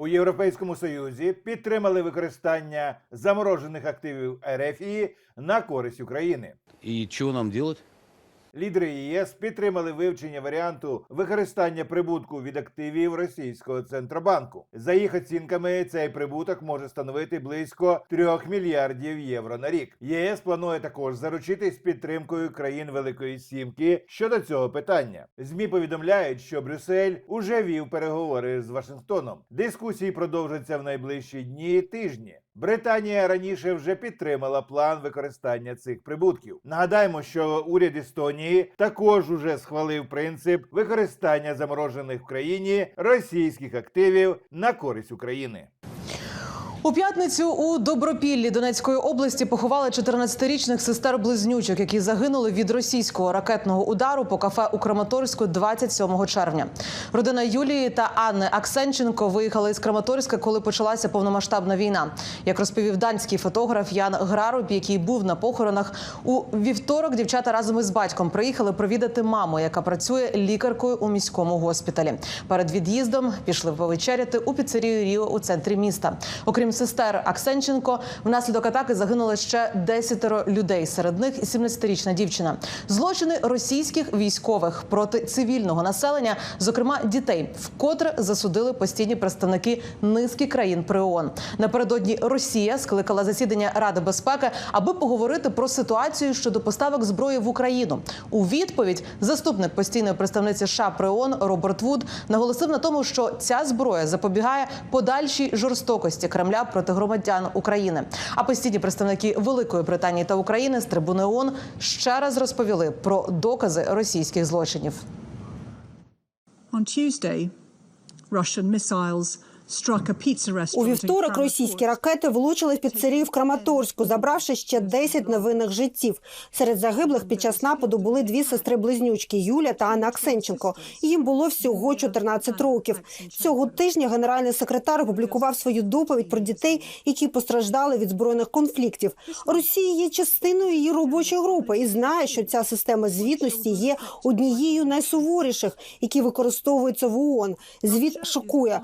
У Європейському Союзі підтримали використання заморожених активів РФІ на користь України. І що нам делать? Лідери ЄС підтримали вивчення варіанту використання прибутку від активів російського центробанку. За їх оцінками, цей прибуток може становити близько 3 мільярдів євро на рік. ЄС планує також заручитись підтримкою країн Великої Сімки щодо цього питання. Змі повідомляють, що Брюссель уже вів переговори з Вашингтоном. Дискусії продовжаться в найближчі дні і тижні. Британія раніше вже підтримала план використання цих прибутків. Нагадаємо, що уряд Естонії також уже схвалив принцип використання заморожених в країні російських активів на користь України. У п'ятницю у Добропіллі Донецької області поховали 14-річних сестер близнючок, які загинули від російського ракетного удару по кафе у Краматорську 27 червня. Родина Юлії та Анни Аксенченко виїхали із Краматорська, коли почалася повномасштабна війна. Як розповів данський фотограф Ян Граруб, який був на похоронах, у вівторок дівчата разом із батьком приїхали провідати маму, яка працює лікаркою у міському госпіталі. Перед від'їздом пішли повечеряти у піцерію Ріо у центрі міста. Окрім сестер Аксенченко, внаслідок атаки загинули ще десятеро людей. Серед них і 17-річна дівчина. Злочини російських військових проти цивільного населення, зокрема дітей, вкотре засудили постійні представники низки країн при ООН. Напередодні Росія скликала засідання Ради безпеки, аби поговорити про ситуацію щодо поставок зброї в Україну. У відповідь заступник постійної представниці США при ООН Роберт Вуд наголосив на тому, що ця зброя запобігає подальшій жорстокості Кремля проти громадян України. А постійні представники Великої Британії та України з трибуни ООН ще раз розповіли про докази російських злочинів. On Tuesday, Russian missiles У вівторок російські ракети влучили в піцерію в Краматорську, забравши ще 10 невинних життів. Серед загиблих під час нападу були дві сестри-близнючки Юля та Анна Аксенченко. Їм було всього 14 років. Цього тижня генеральний секретар опублікував свою доповідь про дітей, які постраждали від збройних конфліктів. Росія є частиною її робочої групи і знає, що ця система звітності є однією найсуворіших, які використовуються в ООН. Звіт шокує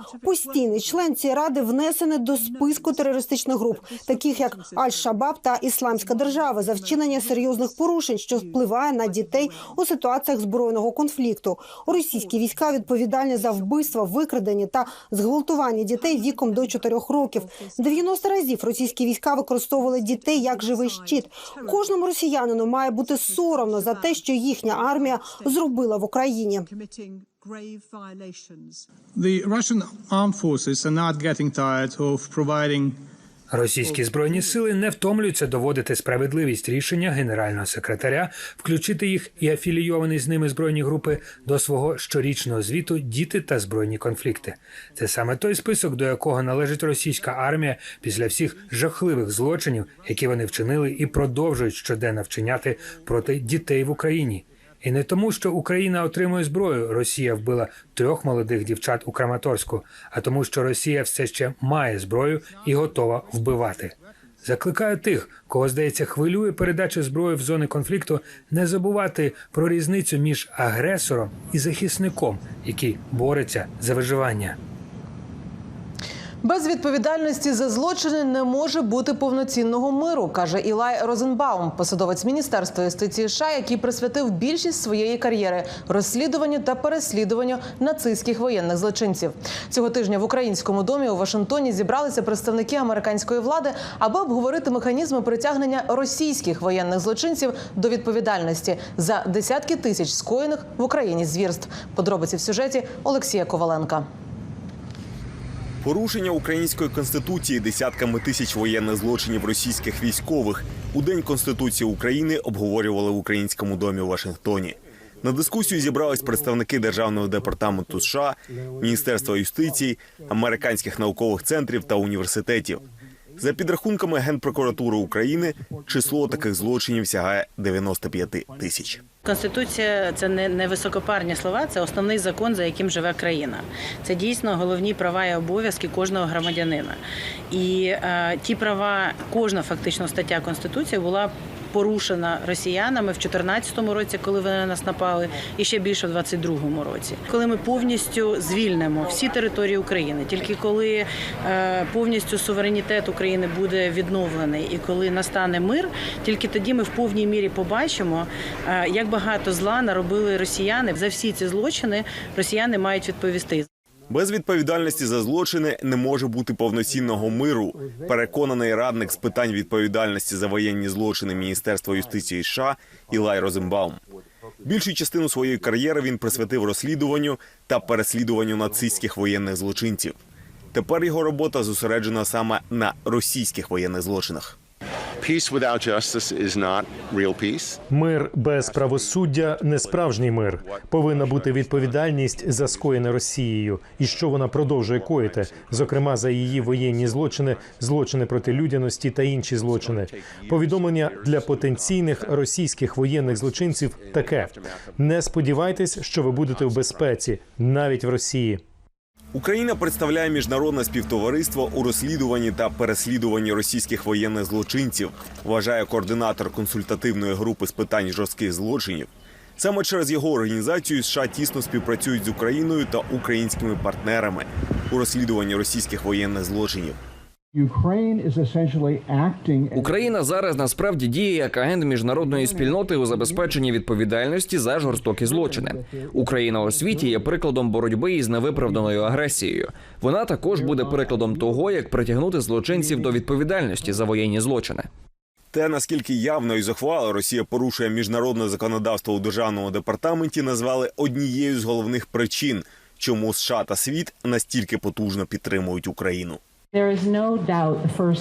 постійний член цієї ради внесений до списку терористичних груп, таких як Аль-Шабаб та Ісламська держава, за вчинення серйозних порушень, що впливає на дітей у ситуаціях збройного конфлікту. Російські війська відповідальні за вбивства, викрадення та зґвалтування дітей віком до 4 років. 90 разів російські війська використовували дітей як живий щит. Кожному росіянину має бути соромно за те, що їхня армія зробила в Україні. Grave violations. The Russian armed forces are not getting tired of providing Російські збройні сили не втомлюються доводити справедливість рішення генерального секретаря, включити їх і афілійовані з ними збройні групи до свого щорічного звіту діти та збройні конфлікти. Це саме той список, до якого належить російська армія після всіх жахливих злочинів, які вони вчинили і продовжують щоденно вчиняти проти дітей в Україні. І не тому, що Україна отримує зброю, Росія вбила трьох молодих дівчат у Краматорську, а тому, що Росія все ще має зброю і готова вбивати. Закликаю тих, кого здається хвилює передача зброї в зони конфлікту, не забувати про різницю між агресором і захисником, який бореться за виживання. Без відповідальності за злочини не може бути повноцінного миру, каже Ілай Розенбаум, посадовець міністерства юстиції США, який присвятив більшість своєї кар'єри розслідуванню та переслідуванню нацистських воєнних злочинців. Цього тижня в українському домі у Вашингтоні зібралися представники американської влади, аби обговорити механізми притягнення російських воєнних злочинців до відповідальності за десятки тисяч скоєних в Україні звірств. Подробиці в сюжеті Олексія Коваленка. Порушення української конституції десятками тисяч воєнних злочинів російських військових у день конституції України обговорювали в українському домі у Вашингтоні. На дискусію зібрались представники державного департаменту США, Міністерства юстиції, американських наукових центрів та університетів. За підрахунками Генпрокуратури України, число таких злочинів сягає 95 тисяч. Конституція це не, не високопарні слова, це основний закон, за яким живе країна. Це дійсно головні права і обов'язки кожного громадянина. І е, ті права, кожна фактично стаття Конституції була порушена росіянами в 2014 році, коли вони на нас напали, і ще більше в 2022 році, коли ми повністю звільнимо всі території України. Тільки коли е, повністю суверенітет України буде відновлений, і коли настане мир, тільки тоді ми в повній мірі побачимо, е, як багато зла наробили росіяни. За всі ці злочини росіяни мають відповісти. Без відповідальності за злочини не може бути повноцінного миру. Переконаний радник з питань відповідальності за воєнні злочини Міністерства юстиції США Ілай Розенбаум. Більшу частину своєї кар'єри він присвятив розслідуванню та переслідуванню нацистських воєнних злочинців. Тепер його робота зосереджена саме на російських воєнних злочинах. Мир без правосуддя не справжній мир. Повинна бути відповідальність за скоєне Росією, і що вона продовжує коїти, зокрема за її воєнні злочини, злочини проти людяності та інші злочини. Повідомлення для потенційних російських воєнних злочинців таке: не сподівайтесь, що ви будете в безпеці, навіть в Росії. Україна представляє міжнародне співтовариство у розслідуванні та переслідуванні російських воєнних злочинців, вважає координатор консультативної групи з питань жорстких злочинів. Саме через його організацію США тісно співпрацюють з Україною та українськими партнерами у розслідуванні російських воєнних злочинів. Україна зараз насправді діє як агент міжнародної спільноти у забезпеченні відповідальності за жорстокі злочини. Україна у світі є прикладом боротьби із невиправданою агресією. Вона також буде прикладом того, як притягнути злочинців до відповідальності за воєнні злочини. Те, наскільки явно і зухвало Росія порушує міжнародне законодавство у державному департаменті, назвали однією з головних причин, чому США та світ настільки потужно підтримують Україну.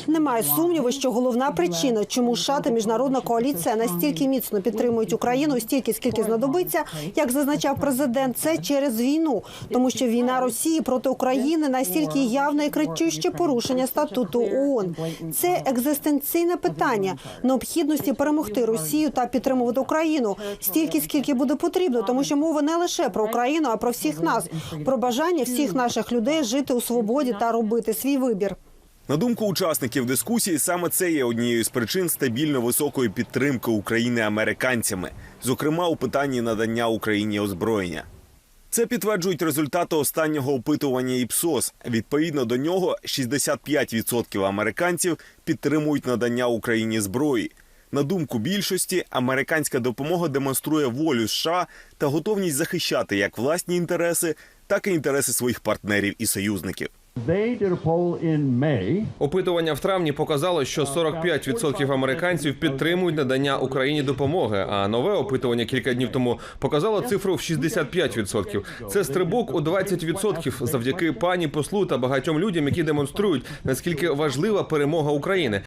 Немає сумніву, що головна причина, чому США та міжнародна коаліція настільки міцно підтримують Україну, стільки скільки знадобиться, як зазначав президент, це через війну, тому що війна Росії проти України настільки явне і кричуще порушення статуту ООН. Це екзистенційне питання необхідності перемогти Росію та підтримувати Україну стільки, скільки буде потрібно, тому що мова не лише про Україну, а про всіх нас, про бажання всіх наших людей жити у свободі та робити свій вибір. На думку учасників дискусії, саме це є однією з причин стабільно високої підтримки України американцями, зокрема у питанні надання Україні озброєння. Це підтверджують результати останнього опитування ІПСОС. Відповідно до нього, 65% американців підтримують надання Україні зброї. На думку більшості, американська допомога демонструє волю США та готовність захищати як власні інтереси, так і інтереси своїх партнерів і союзників. Опитування в травні показало, що 45% американців підтримують надання Україні допомоги. А нове опитування кілька днів тому показало цифру в 65%. Це стрибок у 20% завдяки пані послу та багатьом людям, які демонструють наскільки важлива перемога України.